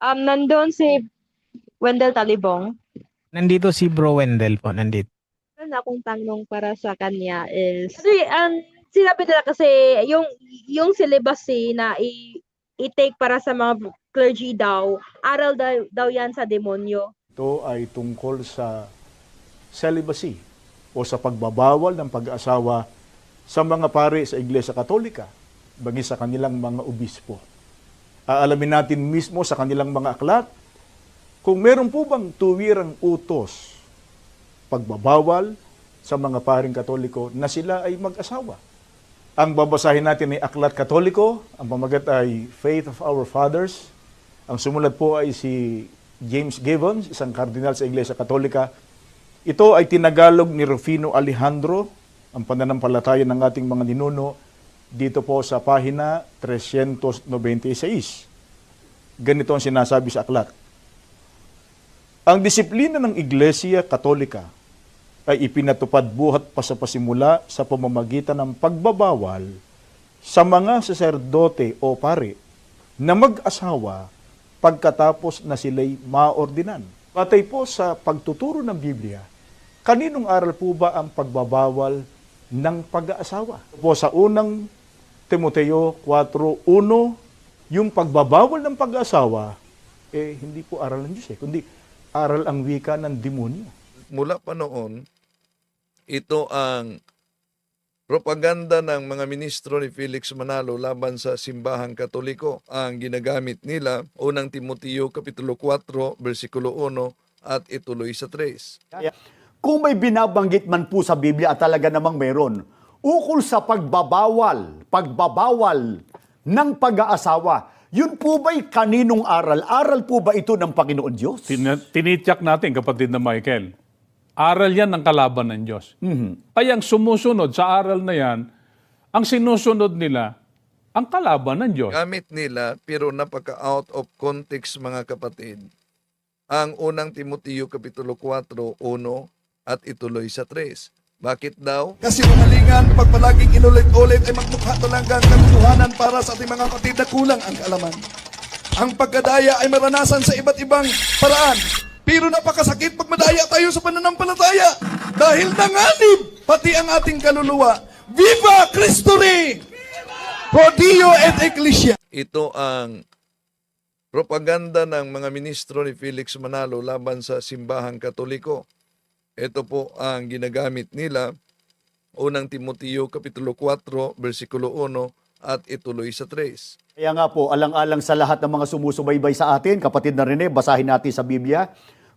Um, nandun si Wendell Talibong. Nandito si Bro Wendell po, nandito. Meron akong tanong para sa kanya is, kasi um, sinabi nila kasi yung, yung celibacy na i- i-take para sa mga clergy daw, aral daw, daw yan sa demonyo. Ito ay tungkol sa celibacy o sa pagbabawal ng pag-asawa sa mga pare sa Iglesia Katolika, bagi sa kanilang mga obispo. Aalamin natin mismo sa kanilang mga aklat kung meron po bang tuwirang utos, pagbabawal sa mga paring Katoliko na sila ay mag-asawa. Ang babasahin natin ay Aklat Katoliko, ang pamagat ay Faith of Our Fathers. Ang sumulat po ay si James Gibbons, isang kardinal sa Iglesia Katolika. Ito ay tinagalog ni Rufino Alejandro, ang pananampalataya ng ating mga ninuno, dito po sa pahina 396. Ganito ang sinasabi sa aklat. Ang disiplina ng Iglesia Katolika ay ipinatupad buhat pa sa pasimula sa pamamagitan ng pagbabawal sa mga saserdote o pare na mag-asawa pagkatapos na sila'y maordinan. Patay po sa pagtuturo ng Biblia, kaninong aral po ba ang pagbabawal ng pag-aasawa? Po sa unang Timoteo 4.1, yung pagbabawal ng pag-aasawa, eh hindi po aral ng Diyos eh, kundi aral ang wika ng demonyo. mula pa noon, ito ang propaganda ng mga ministro ni Felix Manalo laban sa simbahang katoliko. Ang ginagamit nila, unang Timoteo Kapitulo 4, versikulo 1, at ituloy sa 3. Kung may binabanggit man po sa Biblia at talaga namang meron, ukol sa pagbabawal, pagbabawal ng pag-aasawa, yun po ba'y kaninong aral? Aral po ba ito ng Panginoon Diyos? Tin- tinityak natin, kapatid na Michael. Aral yan ng kalaban ng Diyos. Kaya ang sumusunod sa aral na yan, ang sinusunod nila, ang kalaban ng Diyos. Gamit nila, pero napaka-out of context mga kapatid. Ang unang Timoteo Kapitulo 4, 1, at ituloy sa 3. Bakit daw? Kasi umalingan, pag palaging inulit-ulit ay magmukha talagang katotohanan para sa ating mga kapatid na kulang ang kaalaman. Ang pagkadaya ay maranasan sa iba't ibang paraan. Pero napakasakit pag madaya tayo sa pananampalataya. Dahil nanganib pati ang ating kaluluwa. Viva Cristo Rey! Pro Dio et Ecclesia! Ito ang propaganda ng mga ministro ni Felix Manalo laban sa simbahang katoliko. Ito po ang ginagamit nila, unang Timoteo Kapitulo 4, versikulo 1, at ituloy sa 3. Kaya nga po, alang-alang sa lahat ng mga sumusubaybay sa atin, kapatid na Rene, basahin natin sa Biblia.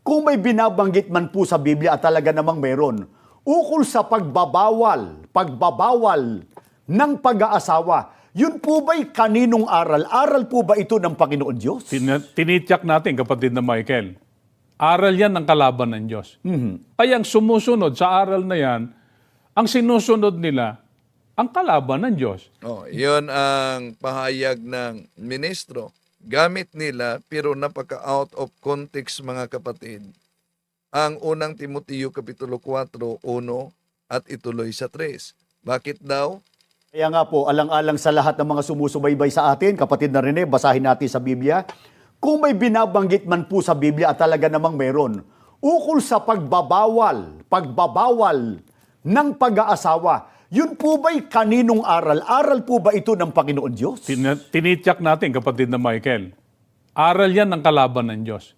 Kung may binabanggit man po sa Biblia at talaga namang meron, ukol sa pagbabawal, pagbabawal ng pag-aasawa, yun po ba'y kaninong aral? Aral po ba ito ng Panginoon Diyos? Tin- tinityak natin, kapatid na Michael. Aral yan ng kalaban ng Diyos. Kaya ang sumusunod sa aral na yan, ang sinusunod nila, ang kalaban ng Diyos. Oh, iyon ang pahayag ng ministro. Gamit nila pero napaka-out of context mga kapatid. Ang unang Timoteo Kapitulo 4, 1 at ituloy sa 3. Bakit daw? Kaya nga po, alang-alang sa lahat ng mga sumusubaybay sa atin, kapatid na Rene, basahin natin sa Biblia. Kung may binabanggit man po sa Biblia at talaga namang meron, ukol sa pagbabawal, pagbabawal ng pag-aasawa, yun po ba'y kaninong aral? Aral po ba ito ng Panginoon Diyos? Tin- tinityak natin, kapatid na Michael. Aral yan ng kalaban ng Diyos.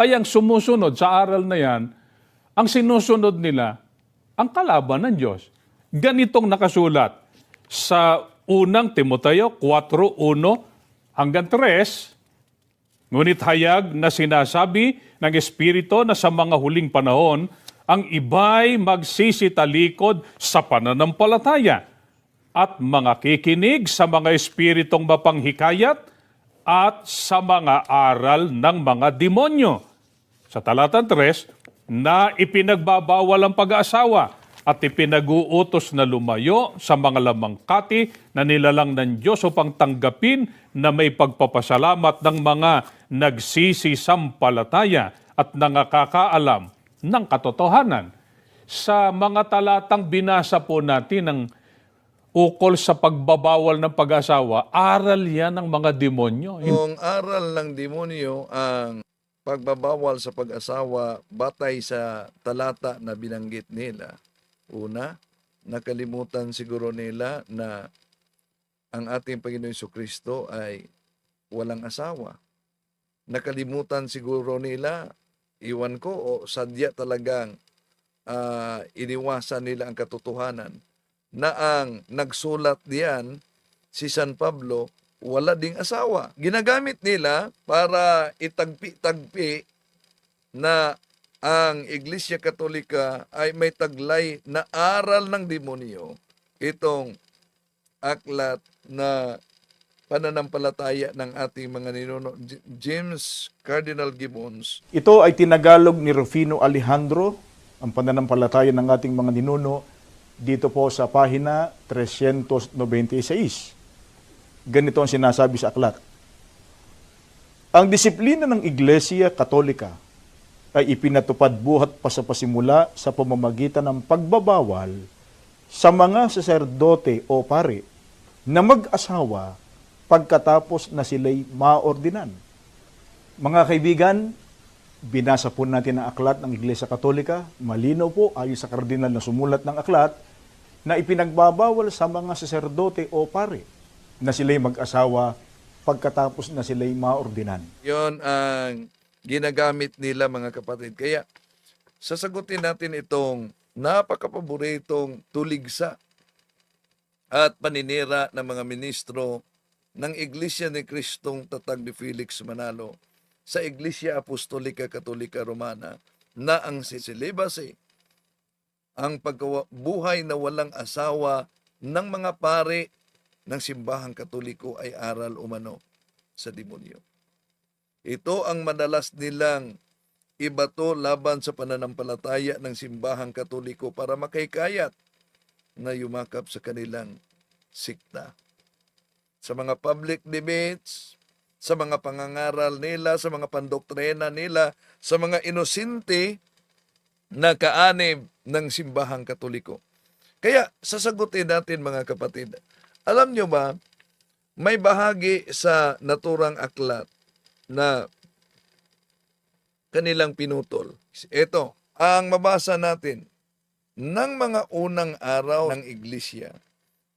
Kaya ang sumusunod sa aral na yan, ang sinusunod nila, ang kalaban ng Diyos. Ganitong nakasulat sa unang Timoteo 4.1 hanggang 3, ngunit hayag na sinasabi ng Espiritu na sa mga huling panahon, ang iba'y magsisitalikod sa pananampalataya at mga kikinig sa mga espiritong mapanghikayat at sa mga aral ng mga demonyo. Sa talatan 3, na ipinagbabawal ang pag-aasawa at ipinag-uutos na lumayo sa mga lamangkati na nilalang ng Diyos upang tanggapin na may pagpapasalamat ng mga nagsisisampalataya at nangakakaalam ng katotohanan. Sa mga talatang binasa po natin ng ukol sa pagbabawal ng pag-asawa, aral yan ng mga demonyo. Kung aral ng demonyo ang pagbabawal sa pag-asawa batay sa talata na binanggit nila, una, nakalimutan siguro nila na ang ating Panginoon Kristo ay walang asawa. Nakalimutan siguro nila, iwan ko, o sadya talagang ah, iniwasan nila ang katotohanan na ang nagsulat diyan si San Pablo wala ding asawa. Ginagamit nila para itagpi-tagpi na ang Iglesia Katolika ay may taglay na aral ng demonyo. Itong aklat na pananampalataya ng ating mga ninuno. James Cardinal Gibbons Ito ay tinagalog ni Rufino Alejandro, ang pananampalataya ng ating mga ninuno, dito po sa pahina 396. Ganito ang sinasabi sa aklat. Ang disiplina ng Iglesia Katolika ay ipinatupad buhat pa sa pasimula sa pamamagitan ng pagbabawal sa mga saserdote o pare na mag-asawa pagkatapos na sila'y maordinan. Mga kaibigan, binasa po natin ang aklat ng Iglesia Katolika. Malinaw po, ayon sa kardinal na sumulat ng aklat, na ipinagbabawal sa mga saserdote o pare na sila'y mag-asawa pagkatapos na sila'y maordinan. Yon ang ginagamit nila mga kapatid. Kaya sasagutin natin itong napakapaboritong tuligsa at paninira ng mga ministro ng Iglesia ni Kristong Tatag ni Felix Manalo sa Iglesia Apostolika Katolika Romana na ang celibacy, ang pagbuhay na walang asawa ng mga pare ng simbahang katoliko ay aral umano sa demonyo. Ito ang madalas nilang ibato laban sa pananampalataya ng simbahang katoliko para makaikayat na yumakap sa kanilang sikta. Sa mga public debates, sa mga pangangaral nila, sa mga pandoktrina nila, sa mga inosente na kaanib ng simbahang katoliko. Kaya sasagutin natin mga kapatid, alam nyo ba, may bahagi sa naturang aklat na kanilang pinutol. Ito, ang mabasa natin ng mga unang araw ng iglesia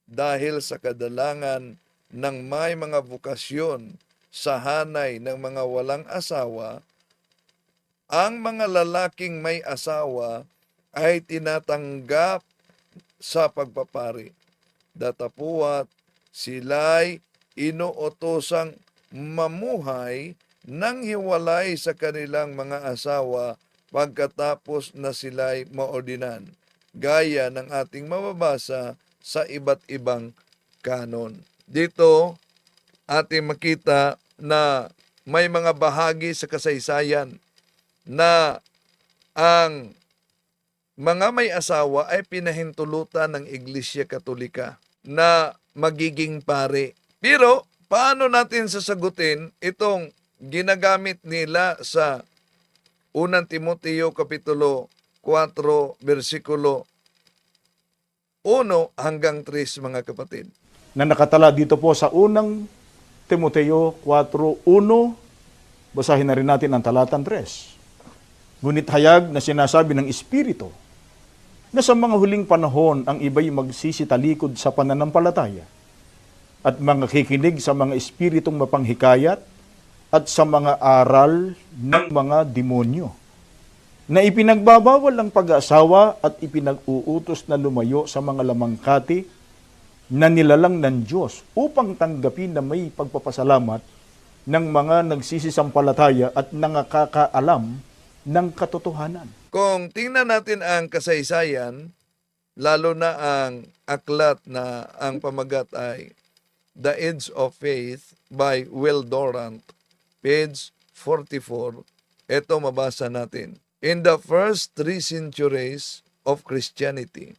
dahil sa kadalangan ng may mga bukasyon sa hanay ng mga walang asawa, ang mga lalaking may asawa ay tinatanggap sa pagpapari. Datapuat sila'y inuutosang mamuhay nang hiwalay sa kanilang mga asawa pagkatapos na sila'y maordinan, gaya ng ating mababasa sa iba't ibang kanon. Dito, ating makita na may mga bahagi sa kasaysayan na ang mga may asawa ay pinahintulutan ng Iglesia Katolika na magiging pare. Pero paano natin sasagutin itong ginagamit nila sa 1 Timoteo Kapitulo 4 versikulo 1 hanggang 3 mga kapatid. Na nakatala dito po sa unang Timoteo 4.1, basahin na rin natin ang talatan 3. Ngunit hayag na sinasabi ng Espiritu na sa mga huling panahon ang iba'y magsisitalikod sa pananampalataya at mga kikinig sa mga espiritong mapanghikayat at sa mga aral ng mga demonyo na ipinagbabawal ang pag-aasawa at ipinag-uutos na lumayo sa mga lamangkati na nilalang ng Diyos upang tanggapin na may pagpapasalamat ng mga nagsisisampalataya at nangakakaalam ng katotohanan. Kung tingnan natin ang kasaysayan, lalo na ang aklat na ang pamagat ay The Edge of Faith by Will Durant, page 44, ito mabasa natin. In the first three centuries of Christianity,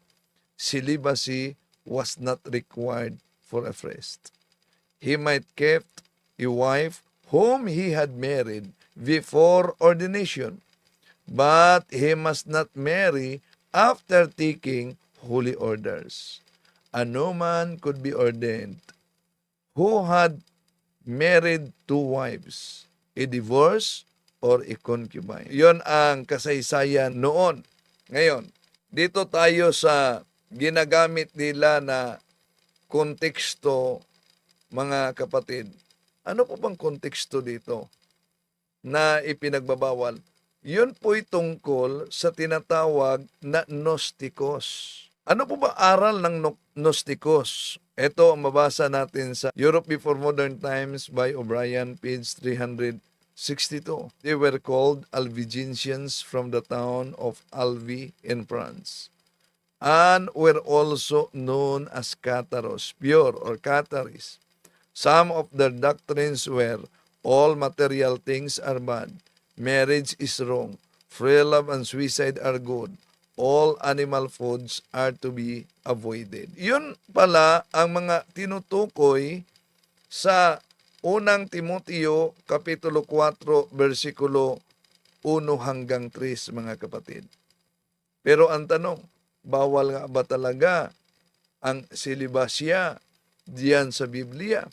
celibacy was not required for a priest. He might kept a wife whom he had married before ordination, but he must not marry after taking holy orders. a no man could be ordained who had married two wives, a divorce or a concubine. Yon ang kasaysayan noon. Ngayon, dito tayo sa ginagamit nila na konteksto, mga kapatid. Ano po bang konteksto dito na ipinagbabawal? Yun po'y tungkol sa tinatawag na Gnosticos. Ano po ba aral ng no- Gnosticos? Ito ang mabasa natin sa Europe Before Modern Times by O'Brien, page 362. They were called Albigensians from the town of Albi in France and were also known as Cataros, pure or Cataris. Some of their doctrines were all material things are bad, marriage is wrong, free love and suicide are good, all animal foods are to be avoided. Yun pala ang mga tinutukoy sa unang Timoteo Kapitulo 4 versikulo 1 hanggang 3 mga kapatid. Pero ang tanong, bawal nga ba talaga ang silibasya diyan sa Biblia?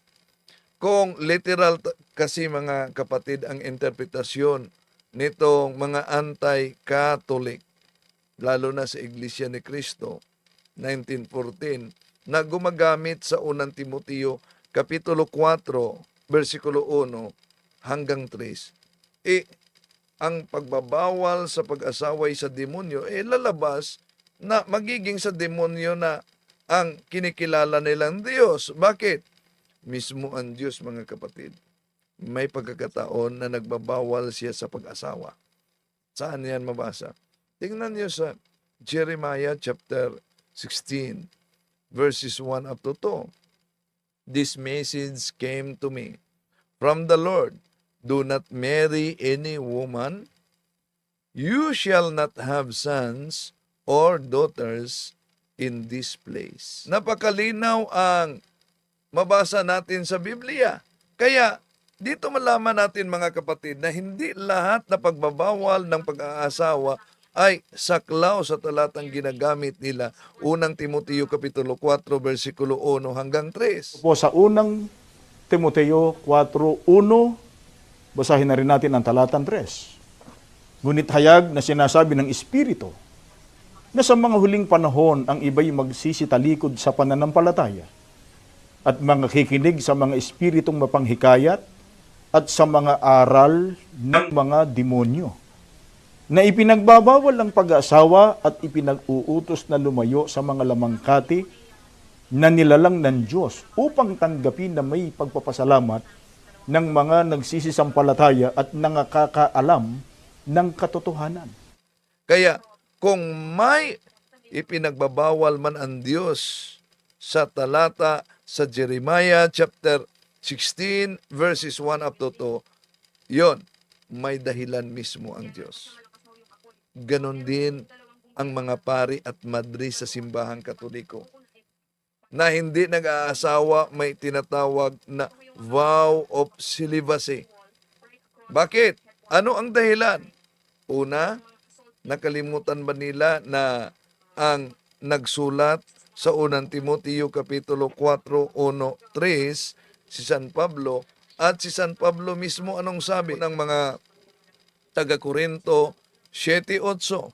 Kung literal kasi mga kapatid ang interpretasyon nitong mga anti-Catholic, lalo na sa Iglesia ni Cristo, 1914, na gumagamit sa unang Timoteo Kapitulo 4, versikulo 1 hanggang 3, eh, ang pagbabawal sa pag-asaway sa demonyo, eh lalabas na magiging sa demonyo na ang kinikilala nilang Diyos. Bakit? Mismo ang Diyos, mga kapatid. May pagkakataon na nagbabawal siya sa pag-asawa. Saan yan mabasa? Tingnan niyo sa Jeremiah chapter 16, verses 1 up to 2. This message came to me from the Lord. Do not marry any woman. You shall not have sons or daughters in this place. Napakalinaw ang mabasa natin sa Biblia. Kaya, dito malaman natin mga kapatid na hindi lahat na pagbabawal ng pag-aasawa ay saklaw sa talatang ginagamit nila. Unang Timoteo Kapitulo 4, versikulo 1 hanggang 3. Po sa unang Timoteo 4.1, basahin na rin natin ang talatan 3. Ngunit hayag na sinasabi ng Espiritu na sa mga huling panahon ang iba'y magsisitalikod sa pananampalataya at mga kikinig sa mga espiritong mapanghikayat at sa mga aral ng mga demonyo na ipinagbabawal ang pag-aasawa at ipinag-uutos na lumayo sa mga lamangkati na nilalang ng Diyos upang tanggapin na may pagpapasalamat ng mga nagsisisampalataya at nangakakaalam ng katotohanan. Kaya kung may ipinagbabawal man ang Diyos sa talata sa Jeremiah chapter 16 verses 1 up to 2, yon may dahilan mismo ang Diyos. Ganon din ang mga pari at madri sa simbahang katoliko na hindi nag-aasawa may tinatawag na vow of celibacy. Bakit? Ano ang dahilan? Una, nakalimutan ba nila na ang nagsulat sa unang Timoteo Kapitulo 4, 1, 3, si San Pablo, at si San Pablo mismo anong sabi ng mga taga-Korinto 7, 8.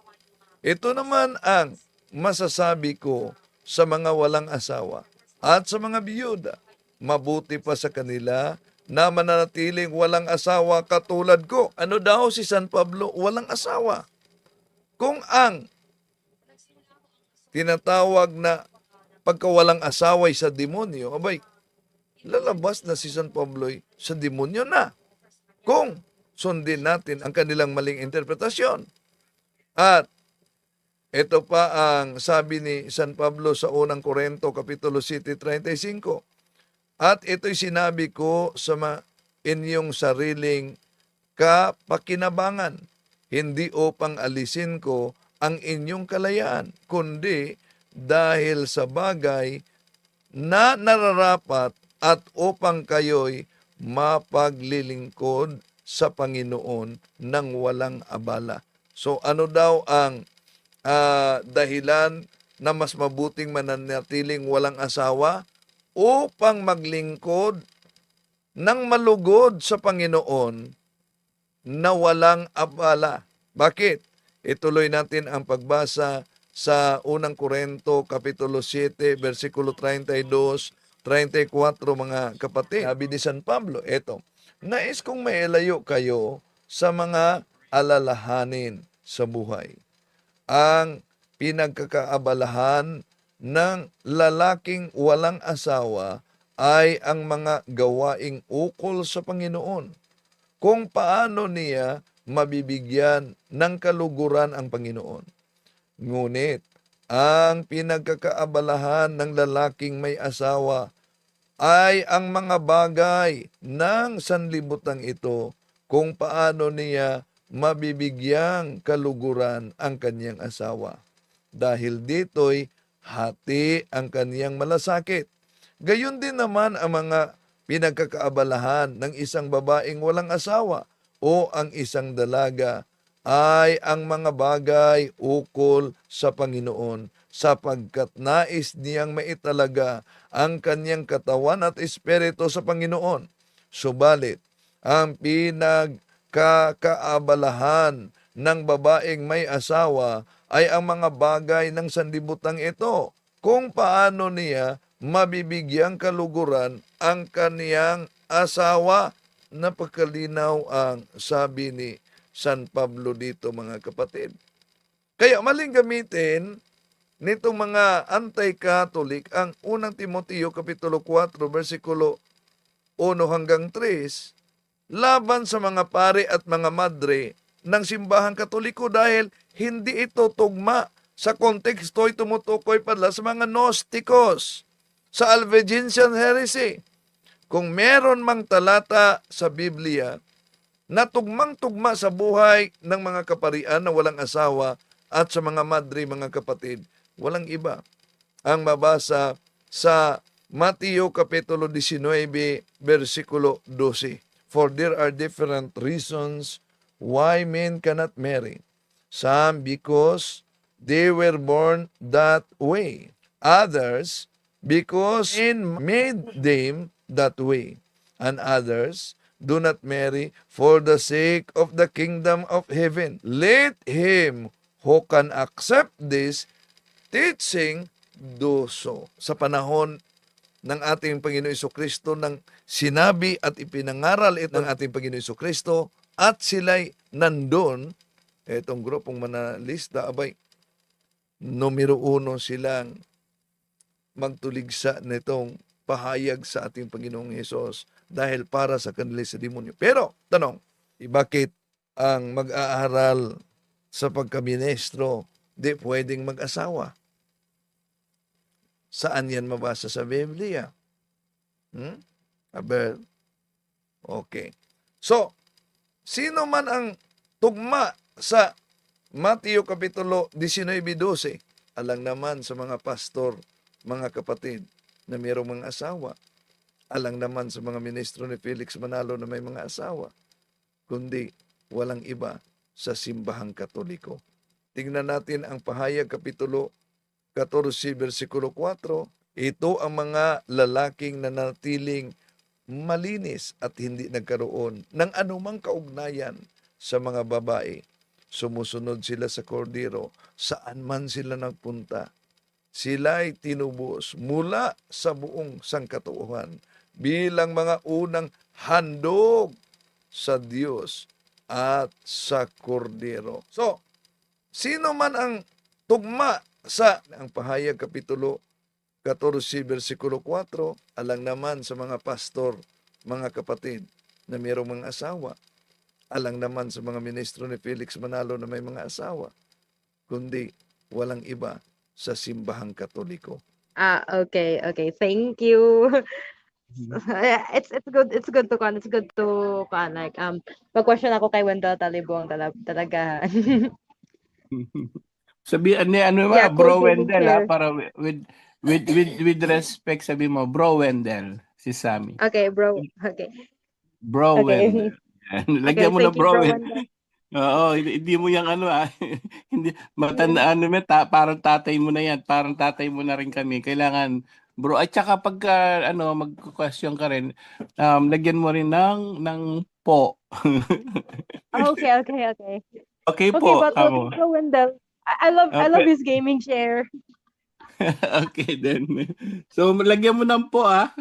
Ito naman ang masasabi ko sa mga walang asawa at sa mga biyuda. Mabuti pa sa kanila na mananatiling walang asawa katulad ko. Ano daw si San Pablo? Walang asawa. Kung ang tinatawag na pagkawalang asawa ay sa demonyo, abay, lalabas na si San Pablo sa demonyo na. Kung sundin natin ang kanilang maling interpretasyon. At ito pa ang sabi ni San Pablo sa unang Korento, Kapitulo 7.35. At ito'y sinabi ko sa ma- inyong sariling kapakinabangan, hindi upang alisin ko ang inyong kalayaan, kundi dahil sa bagay na nararapat at upang kayo'y mapaglilingkod sa Panginoon ng walang abala. So ano daw ang ah, dahilan na mas mabuting mananatiling walang asawa upang maglingkod ng malugod sa Panginoon na walang abala. Bakit? Ituloy natin ang pagbasa sa unang Korento Kapitulo 7 versikulo 32 34 mga kapatid. Sabi ni San Pablo, eto, nais kong mailayo kayo sa mga alalahanin sa buhay. Ang pinagkakaabalahan ng lalaking walang asawa ay ang mga gawaing ukol sa Panginoon. Kung paano niya mabibigyan ng kaluguran ang Panginoon. Ngunit, ang pinagkakaabalahan ng lalaking may asawa ay ang mga bagay ng sanlibutan ito kung paano niya mabibigyang kaluguran ang kanyang asawa. Dahil dito'y hati ang kaniyang malasakit. Gayon din naman ang mga pinagkakaabalahan ng isang babaeng walang asawa o ang isang dalaga ay ang mga bagay ukol sa Panginoon sapagkat nais niyang maitalaga ang kanyang katawan at espiritu sa Panginoon. Subalit, ang pinagkakaabalahan ng babaeng may asawa ay ang mga bagay ng sanlibutan ito kung paano niya mabibigyang kaluguran ang kaniyang asawa. Napakalinaw ang sabi ni San Pablo dito mga kapatid. Kaya maling gamitin nitong mga anti-Catholic ang unang Timoteo Kapitulo 4 versikulo 1 hanggang 3 laban sa mga pare at mga madre ng simbahang katoliko dahil hindi ito tugma sa konteksto ay tumutukoy pala sa mga Gnosticos, sa Albigensian heresy. Kung meron mang talata sa Biblia na tugmang-tugma sa buhay ng mga kaparian na walang asawa at sa mga madre, mga kapatid, walang iba. Ang mabasa sa Mateo Kapitulo 19, versikulo 12. For there are different reasons why men cannot marry. Some because they were born that way. Others because sin made them that way. And others do not marry for the sake of the kingdom of heaven. Let him who can accept this teaching do so. Sa panahon ng ating Panginoon Iso Kristo nang sinabi at ipinangaral ito ng ating Panginoon Iso Kristo at sila'y nandun, etong grupong manalista, abay, numero uno silang magtuligsa nitong pahayag sa ating Panginoong Hesus dahil para sa kanila sa demonyo. Pero, tanong, eh, bakit ang mag-aaral sa pagkaministro di pwedeng mag-asawa? Saan yan mabasa sa Biblia? Hmm? Aber, okay. So, sino man ang tugma sa Mateo Kapitulo 19.12, alang naman sa mga pastor, mga kapatid, na mayroong mga asawa. Alang naman sa mga ministro ni Felix Manalo na may mga asawa. Kundi walang iba sa simbahang katoliko. Tingnan natin ang pahayag Kapitulo 14, versikulo 4. Ito ang mga lalaking nanatiling malinis at hindi nagkaroon ng anumang kaugnayan sa mga babae. Sumusunod sila sa kordero saan man sila nagpunta. Sila'y tinubos mula sa buong sangkatuuhan bilang mga unang handog sa Diyos at sa kordero. So, sino man ang tugma sa ang pahayag kapitulo 14 versikulo 4 alang naman sa mga pastor, mga kapatid na mayroong mga asawa, alang naman sa mga ministro ni Felix Manalo na may mga asawa, kundi walang iba sa simbahang katoliko. Ah, okay, okay. Thank you. it's it's good it's good to kan it's good to kan like um pag-question ako kay Wendell Talibong tala, talaga. Sabi ano ano ba, Yeah, bro Wendell ha, sir. para wi- with with with with respect sabi mo, bro Wendell, si Sammy. okay, bro. Okay. Bro Okay. Wendell. Yan. Lagyan mo Okay, na thank you, bro bro Wendell. Oo, hindi, mo yung ano ah. hindi matandaan mo, ta, parang tatay mo na yan. Parang tatay mo na rin kami. Kailangan, bro. At saka pagka, ano, mag-question ka rin, um, lagyan mo rin ng, ng po. Okay, okay, okay. okay Okay, po, but kamo. Bro Wendell, I, I love I love Okay. his gaming share. okay, then. So, lagyan mo ng po, ah.